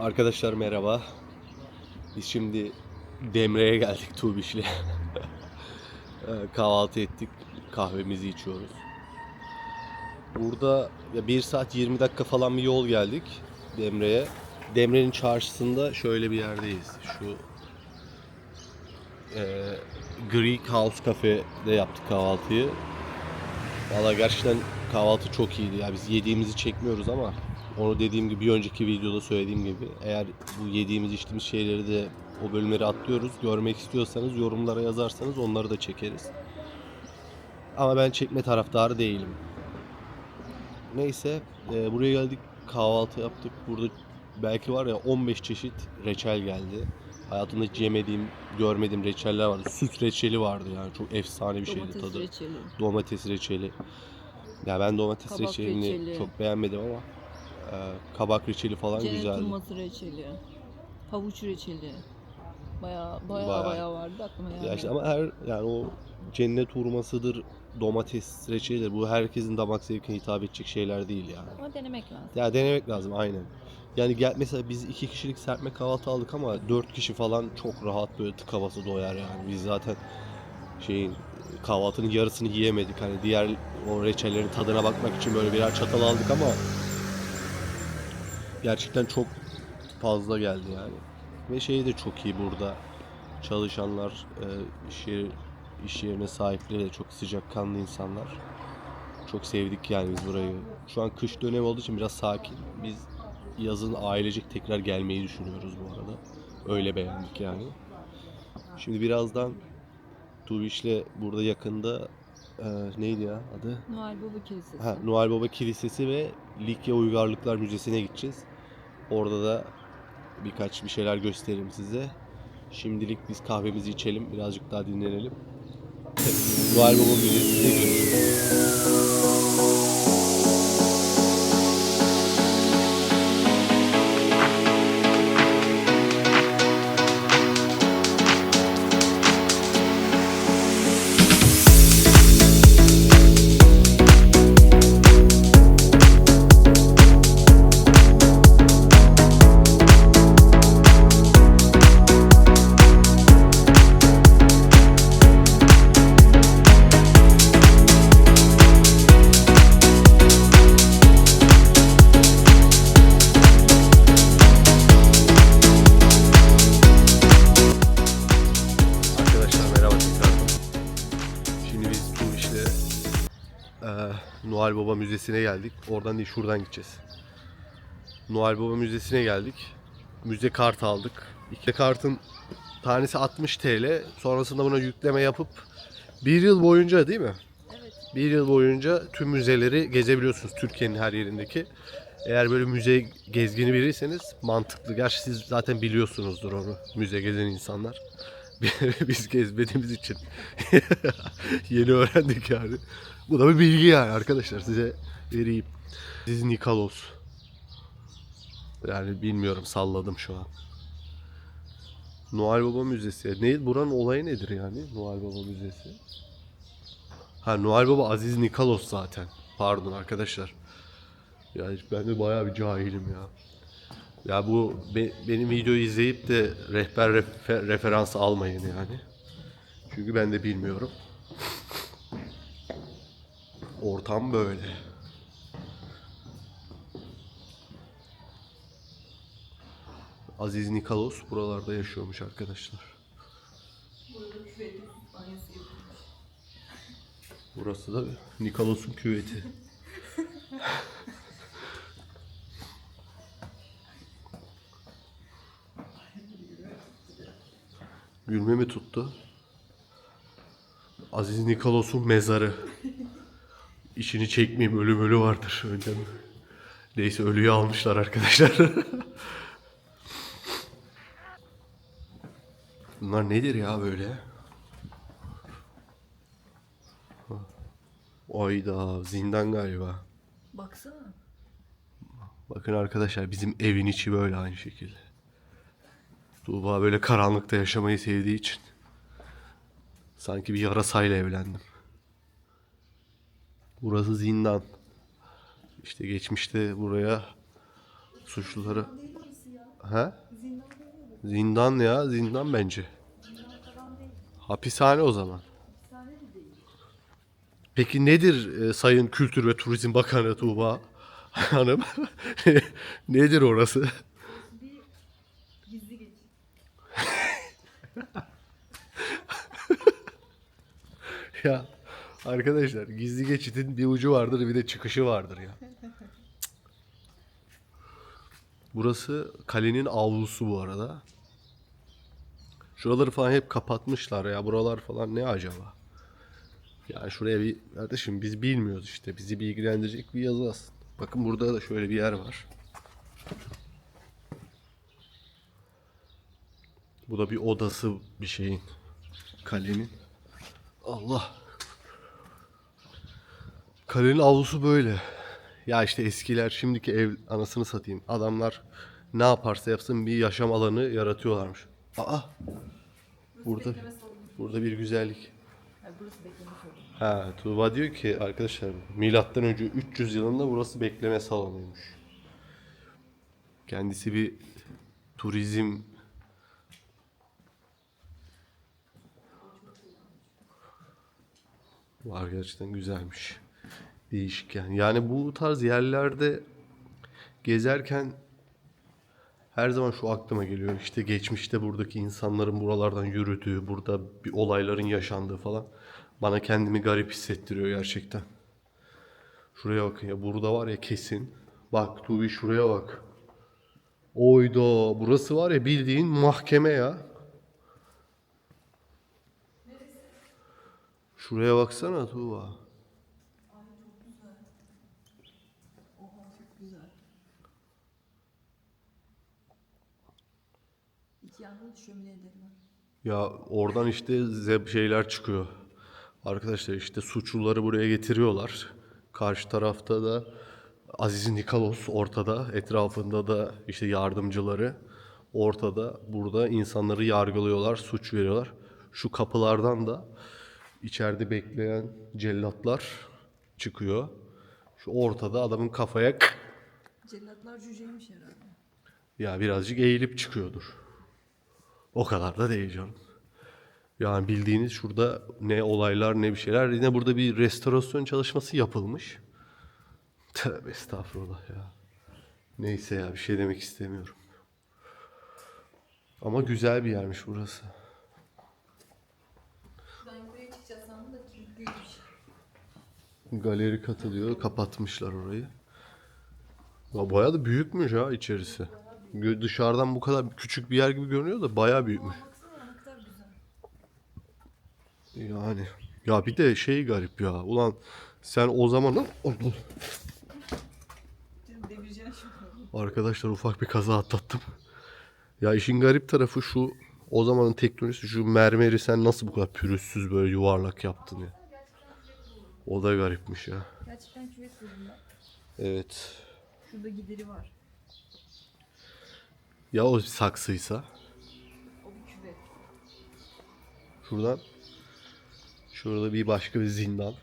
Arkadaşlar merhaba. Biz şimdi Demre'ye geldik Tuğbiş'le. Ee, Kahvaltı ettik. Kahvemizi içiyoruz. Burada ya 1 saat 20 dakika falan bir yol geldik Demre'ye. Demre'nin çarşısında şöyle bir yerdeyiz. Şu e, Greek House Cafe'de yaptık kahvaltıyı. Valla gerçekten kahvaltı çok iyiydi ya. Biz yediğimizi çekmiyoruz ama onu dediğim gibi bir önceki videoda söylediğim gibi eğer bu yediğimiz içtiğimiz şeyleri de o bölümleri atlıyoruz. Görmek istiyorsanız yorumlara yazarsanız onları da çekeriz. Ama ben çekme taraftarı değilim. Neyse e, buraya geldik kahvaltı yaptık. Burada belki var ya 15 çeşit reçel geldi. Hayatımda hiç yemediğim, görmediğim reçeller vardı. Süt reçeli vardı yani çok efsane bir şeydi Domates tadı. reçeli. Domates reçeli. Ya ben domates Kabak reçelini reçeli. çok beğenmedim ama kabak reçeli falan Cennet güzeldi. hurması reçeli. Havuç reçeli. Baya baya baya vardı aklıma geldi. Ya işte ama her yani o cennet hurmasıdır, domates reçelidir. Bu herkesin damak zevkine hitap edecek şeyler değil yani. Ama denemek lazım. Ya denemek lazım aynen. Yani gel mesela biz iki kişilik serpme kahvaltı aldık ama dört kişi falan çok rahat böyle tık havası doyar yani. Biz zaten şeyin kahvaltının yarısını yiyemedik. Hani diğer o reçellerin tadına bakmak için böyle birer çatal aldık ama gerçekten çok fazla geldi yani. Ve şey de çok iyi burada. Çalışanlar, e, iş, yeri, iş yerine sahipleri de çok sıcakkanlı insanlar. Çok sevdik yani biz burayı. Şu an kış dönemi olduğu için biraz sakin. Biz yazın ailecek tekrar gelmeyi düşünüyoruz bu arada. Öyle beğendik yani. Şimdi birazdan Tubiş'le burada yakında e, neydi ya adı? Noel Baba Kilisesi. Ha, Noel Baba Kilisesi ve Likya Uygarlıklar Müzesi'ne gideceğiz. Orada da birkaç bir şeyler gösteririm size. Şimdilik biz kahvemizi içelim, birazcık daha dinlenelim. Noel Baba Müzesi'nde görüşürüz. Eee Noel Baba Müzesi'ne geldik. Oradan değil şuradan gideceğiz. Noel Baba Müzesi'ne geldik. Müze kart aldık. İki kartın tanesi 60 TL. Sonrasında buna yükleme yapıp bir yıl boyunca değil mi? Evet. Bir yıl boyunca tüm müzeleri gezebiliyorsunuz Türkiye'nin her yerindeki. Eğer böyle müze gezgini biriyseniz mantıklı. Gerçi siz zaten biliyorsunuzdur onu. Müze gezen insanlar. Biz gezmediğimiz için yeni öğrendik yani. Bu da bir bilgi yani arkadaşlar size vereyim. Siz Nikalos. Yani bilmiyorum salladım şu an. Noel Baba Müzesi. Ne, buranın olayı nedir yani Noel Baba Müzesi? Ha Noel Baba Aziz Nikalos zaten. Pardon arkadaşlar. Yani ben de bayağı bir cahilim ya. Ya bu be- benim videoyu izleyip de rehber refer- referans almayın yani. Çünkü ben de bilmiyorum. Ortam böyle. Aziz Nikalos buralarda yaşıyormuş arkadaşlar. Burası da Nikalos'un küveti. Gülme mi tuttu? Aziz Nikalos'un mezarı. İşini çekmeyeyim ölüm ölü vardır önden. Neyse ölüyü almışlar arkadaşlar. Bunlar nedir ya böyle? Ayda zindan galiba. Baksana. Bakın arkadaşlar bizim evin içi böyle aynı şekilde. Tuğba böyle karanlıkta yaşamayı sevdiği için sanki bir yarasayla evlendim. Burası zindan. İşte geçmişte buraya suçluları He? Zindan ya, zindan bence. Hapishane o zaman. Peki nedir e, Sayın Kültür ve Turizm Bakanı Tuğba Hanım? nedir orası? Gizli geçit. Ya arkadaşlar gizli geçitin bir ucu vardır bir de çıkışı vardır ya. Burası kalenin avlusu bu arada. Şuraları falan hep kapatmışlar ya. Buralar falan ne acaba? Yani şuraya bir kardeşim biz bilmiyoruz işte. Bizi bilgilendirecek bir yazı aslında. Bakın burada da şöyle bir yer var. Bu da bir odası bir şeyin. Kalenin. Allah. Kalenin avlusu böyle. Ya işte eskiler şimdiki ev anasını satayım. Adamlar ne yaparsa yapsın bir yaşam alanı yaratıyorlarmış. Aa. Burada burada bir güzellik. Ha, Tuğba diyor ki arkadaşlar milattan önce 300 yılında burası bekleme salonuymuş. Kendisi bir turizm var gerçekten güzelmiş. Değişik yani. Yani bu tarz yerlerde gezerken her zaman şu aklıma geliyor. İşte geçmişte buradaki insanların buralardan yürüdüğü, burada bir olayların yaşandığı falan. Bana kendimi garip hissettiriyor gerçekten. Şuraya bakın ya. Burada var ya kesin. Bak Tuğbi şuraya bak. Oydo. Burası var ya bildiğin mahkeme ya. Şuraya baksana Tuğba. Oha çok güzel. Şömineleri var. Ya oradan işte zeb şeyler çıkıyor. Arkadaşlar işte suçluları buraya getiriyorlar. Karşı tarafta da Aziz Nikalos ortada. Etrafında da işte yardımcıları ortada. Burada insanları yargılıyorlar, suç veriyorlar. Şu kapılardan da içeride bekleyen cellatlar çıkıyor. Şu ortada adamın kafaya Cellatlar cüceymiş herhalde. ya birazcık eğilip çıkıyordur. O kadar da değil canım. Yani bildiğiniz şurada ne olaylar ne bir şeyler. Yine burada bir restorasyon çalışması yapılmış. Tövbe estağfurullah ya. Neyse ya bir şey demek istemiyorum. Ama güzel bir yermiş burası. Ben buraya çıkacağız sandım da kilitliymiş. Galeri katılıyor. Kapatmışlar orayı. Ya bayağı da büyükmüş ha içerisi. Dışarıdan bu kadar küçük bir yer gibi görünüyor da bayağı büyükmüş. Yani ya bir de şey garip ya. Ulan sen o zaman arkadaşlar ufak bir kaza atlattım. Ya işin garip tarafı şu o zamanın teknolojisi şu mermeri sen nasıl bu kadar pürüzsüz böyle yuvarlak yaptın ya. O da garipmiş ya. Gerçekten küvet ben. Evet. Şurada gideri var. Ya o saksıysa O bir küvet. şuradan şurada bir başka bir zindan.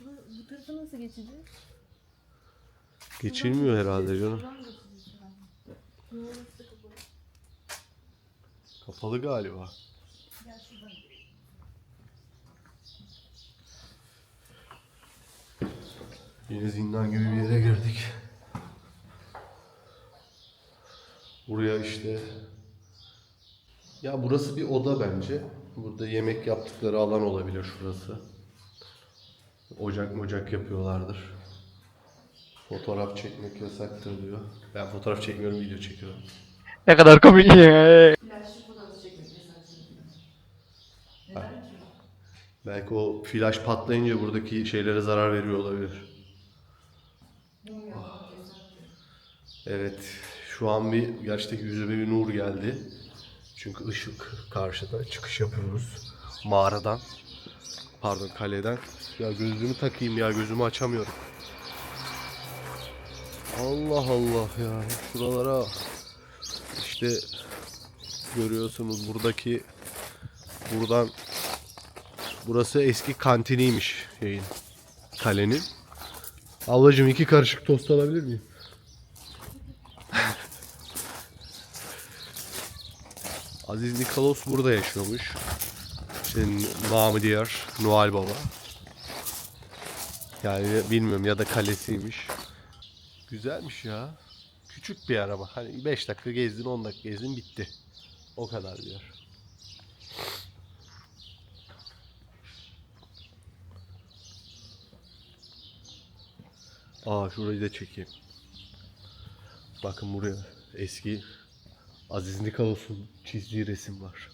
Bu, bu tarafa nasıl geçeceğiz? Geçilmiyor herhalde canım. Kapalı galiba. Gel şuradan. Yine zindan gibi bir yere girdik. Buraya işte ya burası bir oda bence. Burada yemek yaptıkları alan olabilir şurası. Ocak mocak yapıyorlardır. Fotoğraf çekmek yasaktır diyor. Ben fotoğraf çekmiyorum, video çekiyorum. Ne kadar komik ya. Belki o flash patlayınca buradaki şeylere zarar veriyor olabilir. Evet, şu an bir gerçekten yüzüme bir nur geldi. Çünkü ışık karşıda. Çıkış yapıyoruz mağaradan. Pardon kaleden. Ya gözlüğümü takayım ya gözümü açamıyorum. Allah Allah ya. Şuralara işte görüyorsunuz buradaki buradan burası eski kantiniymiş şeyin kalenin. Ablacığım iki karışık tost alabilir miyim? Aziz Nikolos burada yaşıyormuş. İşte namı diğer Noel Baba. Yani bilmiyorum ya da kalesiymiş. Güzelmiş ya. Küçük bir araba. Hani 5 dakika gezdin 10 dakika gezdin bitti. O kadar bir yer. Aa şurayı da çekeyim. Bakın buraya eski Aziz Nikolos'un çizdiği resim var.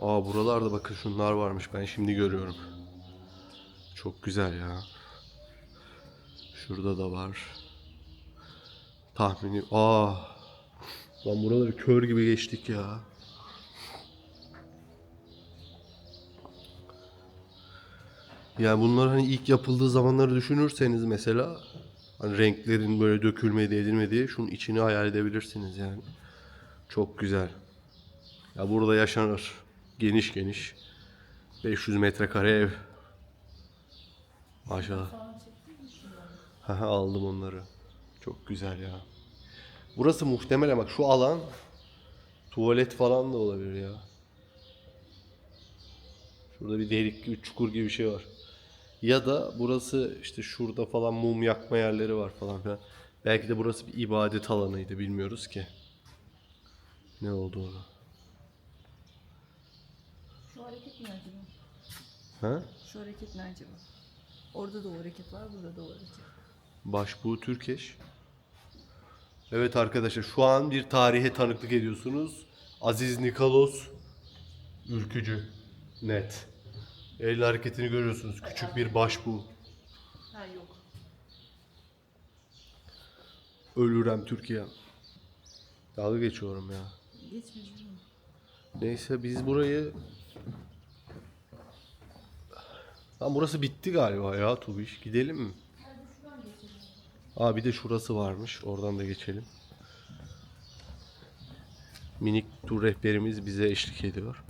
Aa buralarda bakın şunlar varmış. Ben şimdi görüyorum. Çok güzel ya. Şurada da var. Tahmini. Aa. Lan buraları kör gibi geçtik ya. Yani bunlar hani ilk yapıldığı zamanları düşünürseniz mesela hani renklerin böyle dökülmediği edilmediği şunun içini hayal edebilirsiniz yani. Çok güzel. Ya burada yaşanır. Geniş geniş. 500 metrekare ev. Maşallah. Aldım onları. Çok güzel ya. Burası muhtemelen bak şu alan tuvalet falan da olabilir ya. Şurada bir delik gibi çukur gibi bir şey var. Ya da burası işte şurada falan mum yakma yerleri var falan filan. Belki de burası bir ibadet alanıydı bilmiyoruz ki. Ne olduğunu. Şu hareket ne acaba? Ha? Şu hareket ne acaba? Orada da o hareket var, burada da o hareket. Başbuğ Türkeş. Evet arkadaşlar şu an bir tarihe tanıklık ediyorsunuz. Aziz Nikolos ülkücü. Net. El hareketini görüyorsunuz. Küçük bir başbuğ. Ha yok. Ölürem Türkiye. Dalga geçiyorum ya. Mi? Neyse biz burayı... Lan burası bitti galiba ya Tubiş. Gidelim mi? Aa bir de şurası varmış. Oradan da geçelim. Minik tur rehberimiz bize eşlik ediyor.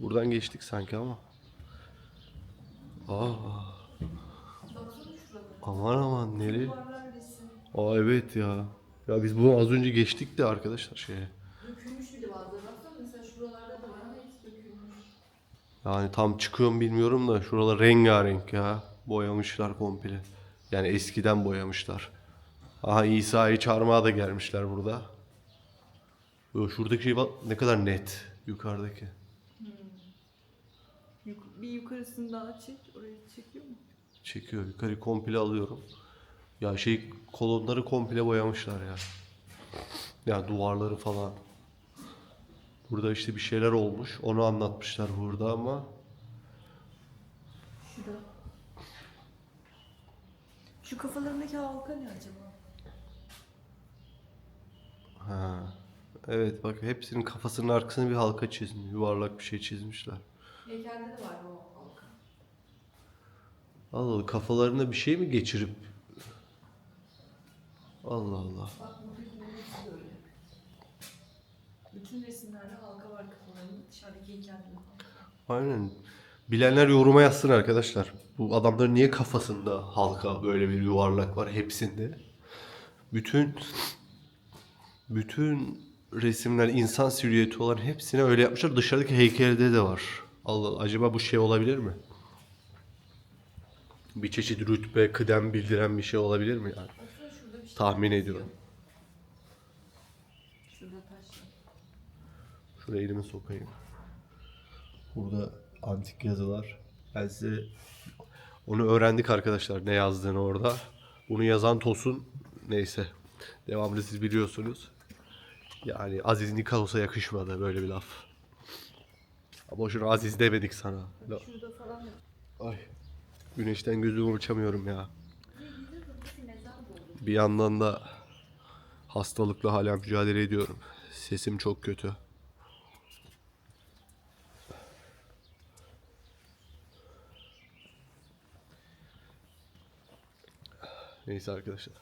Buradan geçtik sanki ama. Aa. Aman aman nereye? Aa evet ya. Ya biz bunu az önce geçtik de arkadaşlar şeye. Dökülmüş bir de bazıları. Baksana mesela şuralarda da var ama hepsi dökülmüş. Yani tam çıkıyorum bilmiyorum da şuralar rengarenk ya. Boyamışlar komple. Yani eskiden boyamışlar. Aha İsa'yı çarmıha da gelmişler burada. Şuradaki şey bak ne kadar net yukarıdaki. Yuk- bir yukarısını daha çek. Orayı çekiyor mu? Çekiyor yukarı komple alıyorum. Ya şey kolonları komple boyamışlar ya. Ya duvarları falan. Burada işte bir şeyler olmuş. Onu anlatmışlar burada ama Şurada. Şu kafalarındaki halka ne acaba? Ha. Evet bak hepsinin kafasının arkasına bir halka çizmiş. Yuvarlak bir şey çizmişler. Heykelde de var o halka. Allah Allah kafalarına bir şey mi geçirip Allah Allah. Bak buradaki hepsi de öyle. Bütün resimlerde halka var kafalarında. Dışarıdaki heykelde. Aynen. Bilenler yoruma yazsın arkadaşlar. Bu adamların niye kafasında halka böyle bir yuvarlak var hepsinde? Bütün bütün resimler insan silüeti olan hepsine öyle yapmışlar. Dışarıdaki heykelde de var. Allah Allah. Acaba bu şey olabilir mi? Bir çeşit rütbe, kıdem bildiren bir şey olabilir mi yani? Şey. Tahmin ediyorum. Şuraya elimi sokayım. Burada antik yazılar. Ben size onu öğrendik arkadaşlar ne yazdığını orada. Bunu yazan Tosun neyse. Devamlı siz biliyorsunuz. Yani Aziz Nikolos'a yakışmadı böyle bir laf. Boşuna Aziz demedik sana. La- Şurada falan Ay. Güneşten gözümü açamıyorum ya. Bir yandan da hastalıkla hala mücadele ediyorum. Sesim çok kötü. Neyse arkadaşlar.